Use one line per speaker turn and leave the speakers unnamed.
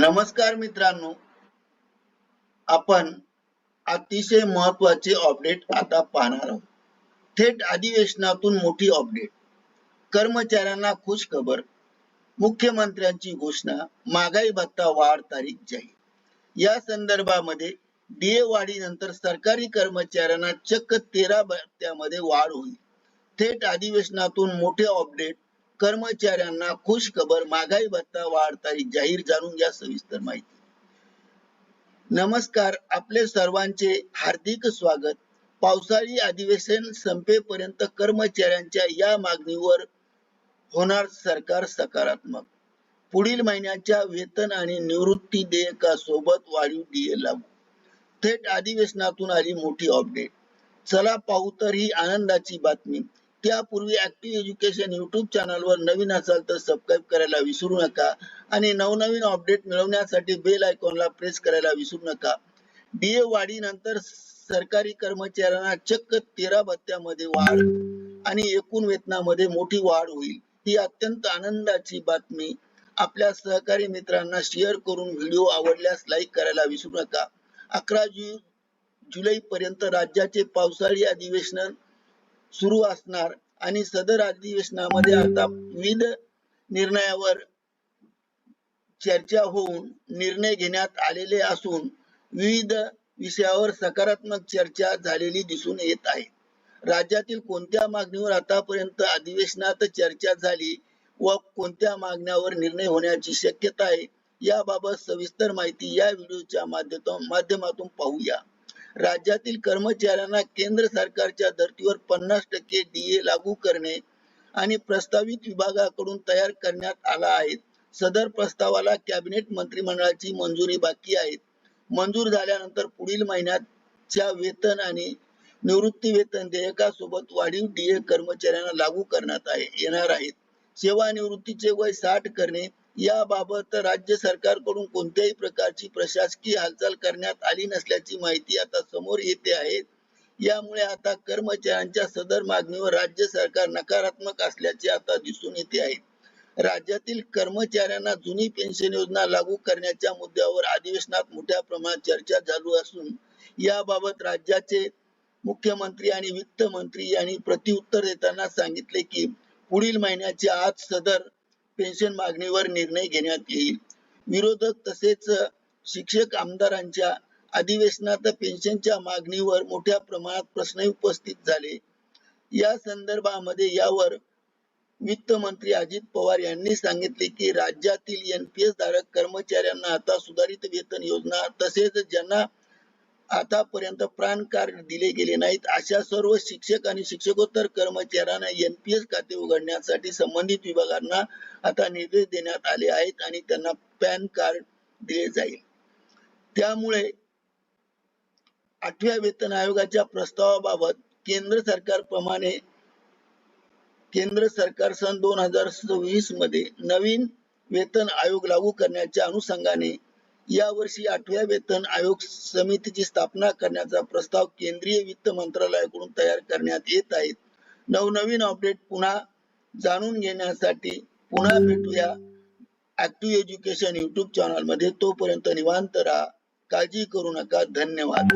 नमस्कार मित्रांनो. आपण अतिशय महत्त्वाचे अपडेट आता पाहणार आहोत. थेट अधिवेशनातून मोठी अपडेट कर्मचाऱ्यांना खुश खबर मुख्यमंत्र्यांची घोषणा महागाई भत्ता वाढ तारीख जाहीर. या संदर्भामध्ये डीए वाढीनंतर सरकारी कर्मचाऱ्यांना चक्क तेरा भत्त्यामध्ये वाढ होईल. थेट अधिवेशनातून मोठे अपडेट कर्मचाऱ्यांना खुश खबर महागाई भत्ता वाढ जाहीर जाणून घ्या सविस्तर माहिती. नमस्कार आपले सर्वांचे हार्दिक स्वागत. पावसाळी अधिवेशन संपेपर्यंत कर्मचाऱ्यांच्या या मागणीवर होणार सरकार सकारात्मक. पुढील महिन्याच्या वेतन आणि निवृत्ती देयकासोबत वाढीव डीए लागू. थेट अधिवेशनातून आली मोठी अपडेट. चला पाहू तर ही आनंदाची बातमी. त्यापूर्वी ऍक्टिव्ह एज्युकेशन युट्यूब चॅनलवर नवीन असाल तर सबस्क्राईब करायला विसरू नका आणि नवनवीन अपडेट मिळवण्यासाठी बेल आयकॉनला प्रेस करायला विसरू नका. डीए वाढीनंतर सरकारी कर्मचाऱ्यांना चक्क तेरा भत्त्यामध्ये वाढ आणि एकूण वेतनामध्ये मोठी वाढ होईल. ही अत्यंत आनंदाची बातमी. आपल्या सहकारी मित्रांना शेअर करून व्हिडिओ आवडल्यास लाईक करायला विसरू नका. अकरा जु जुलै पर्यंत राज्याचे पावसाळी अधिवेशन सुरू असणार आणि सदर अधिवेशनामध्ये आता विविध निर्णयावर चर्चा होऊन निर्णय घेण्यात आलेले असून विविध विषयावर सकारात्मक चर्चा झालेली दिसून येत आहे. राज्यातील कोणत्या मागणीवर आतापर्यंत अधिवेशनात चर्चा झाली व कोणत्या मागण्यावर निर्णय होण्याची शक्यता आहे याबाबत सविस्तर माहिती या व्हिडिओच्या माध्यमातून पाहूया. राज्यातील कर्मचाऱ्यांना केंद्र सरकारच्या धर्तीवर पन्नास टक्के डीए लागू करणे आणि प्रस्तावित विभागाकडून तयार करण्यात आला आहे. सदर प्रस्तावाला कॅबिनेट मंत्रिमंडळाची मंजुरी बाकी आहे. मंजूर झाल्यानंतर पुढील महिन्याच्या वेतन आणि निवृत्ती वेतन देयकासोबत वाढीव डीए कर्मचाऱ्यांना लागू करण्यात आहे येणार आहेत सेवानिवृत्तीचे वय साठ करणे याबाबत राज्य सरकारकडून कोणत्याही प्रकारची प्रशासकीय हालचाल करण्यात आली नसल्याची माहिती आता समोर येते आहे. यामुळे आता कर्मचाऱ्यांच्या सदर मागणीवर राज्य सरकार नकारात्मक असल्याचे आता दिसून येते आहे. राज्यातील कर्मचाऱ्यांना जुनी पेन्शन योजना लागू करण्याच्या मुद्द्यावर अधिवेशनात मोठ्या प्रमाणात चर्चा चालू असून याबाबत राज्याचे मुख्यमंत्री आणि वित्त मंत्री यांनी प्रतिउत्तर देताना सांगितले की पुढील महिन्याच्या आत सदर पेन्शन मागणीवर निर्णय घेण्यात येईल. विरोधक तसेच शिक्षक आमदारांच्या अधिवेशनात पेन्शनच्या मागणीवर मोठ्या प्रमाणात प्रश्न उपस्थित झाले. या संदर्भामध्ये यावर वित्त मंत्री अजित पवार यांनी सांगितले की राज्यातील एनपीएस धारक कर्मचाऱ्यांना आता सुधारित वेतन योजना तसेच ज्यांना आतापर्यंत प्राण कार्ड दिले गेले नाहीत. अशा सर्व शिक्षक आणि शिक्षकोत्तर कर्मचाऱ्यांना एनपीएस खाते उघडण्यासाठी संबंधित विभागांना आता निर्देश देण्यात आले आहेत आणि त्यांना पॅन कार्ड दिले जाईल. त्यामुळे आठव्या वेतन आयोगाच्या प्रस्तावाबाबत केंद्र सरकारप्रमाणे केंद्र सरकार सन दोन हजार सव्वीसमध्ये नवीन वेतन आयोग लागू करण्याच्या अनुषंगाने यावर्षी आठव्या वेतन आयोग समितीची स्थापना करण्याचा प्रस्ताव केंद्रीय वित्त मंत्रालयाकडून तयार करण्यात येत आहेत. नवनवीन अपडेट पुन्हा जाणून घेण्यासाठी पुन्हा भेटूया ऍक्टिव्ह एज्युकेशन युट्यूब चॅनलमध्ये. तोपर्यंत निवांत राहा. काळजी करू नका. धन्यवाद.